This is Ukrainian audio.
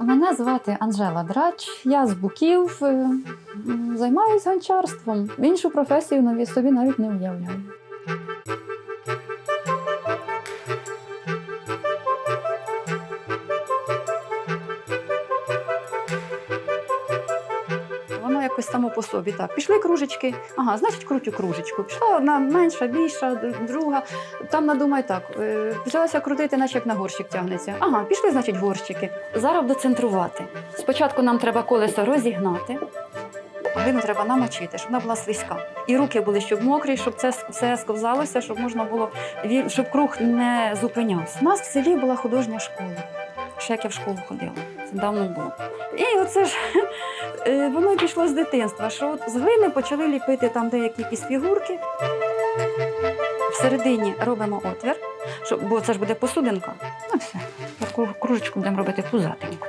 Мене звати Анжела Драч, я з Буків, займаюся гончарством. Іншу професію собі навіть не уявляю. Якось само по собі так. Пішли кружечки, ага, значить крутю кружечку. Пішла одна менша, більша, друга. Там надумай так. е, Почалася крутити, наче як на горщик тягнеться. Ага, пішли, значить, горщики. Зараз доцентрувати. Спочатку нам треба колесо розігнати. Глину треба намочити, щоб вона була слизька. І руки були, щоб мокрі, щоб це все сковзалося, щоб можна було щоб круг не зупинявся. У нас в селі була художня школа. Ще як я в школу ходила. Це давно було. І оце ж е, воно пішло з дитинства, що от з глини почали ліпити там деякі якісь фігурки. Всередині робимо отвір, щоб, бо це ж буде посудинка. Ну все, таку кружечку будемо робити пузатеньку.